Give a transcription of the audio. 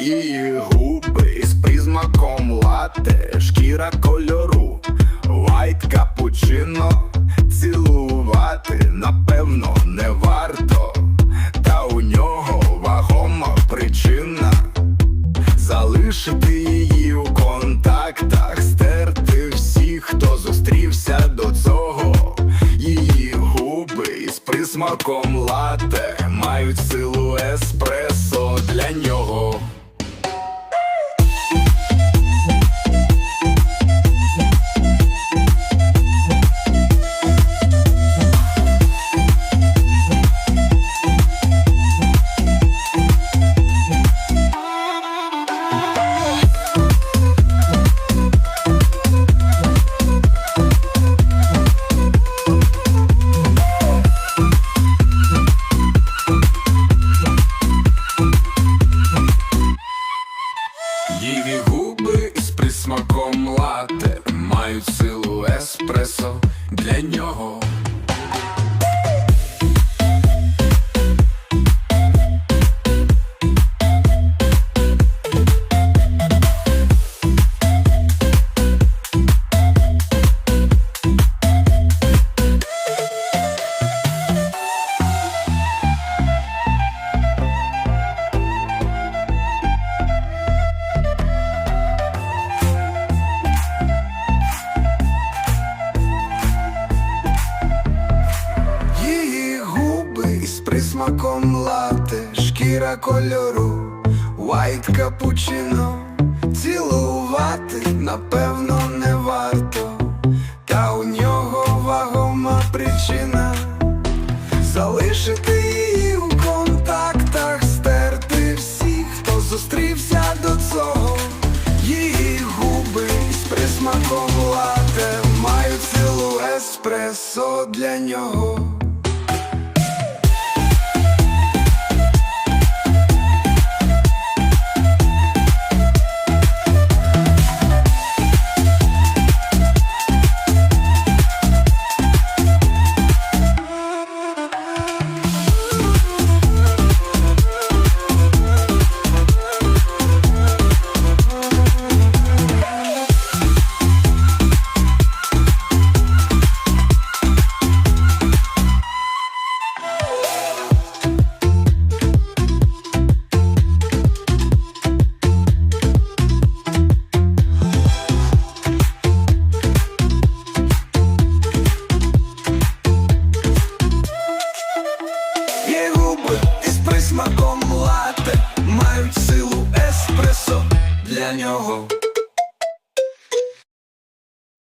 Її губи з призмаком лате, шкіра кольору, вайт капучино, цілувати напевно не варто, та у нього вагома причина залишити її у контактах, стерти всіх, хто зустрівся до цього. Її губи із присмаком лате мають силу еспресо для нього. Силу еспресо для нього. Із присмаком лате, шкіра кольору, вайт капучино, цілувати напевно не варто, та у нього вагома причина залишити її у контактах, стерти всіх, хто зустрівся до цього. Її губи з присмаком лате мають силу еспресо для нього. Із присмаком лате, мають силу еспресо для нього.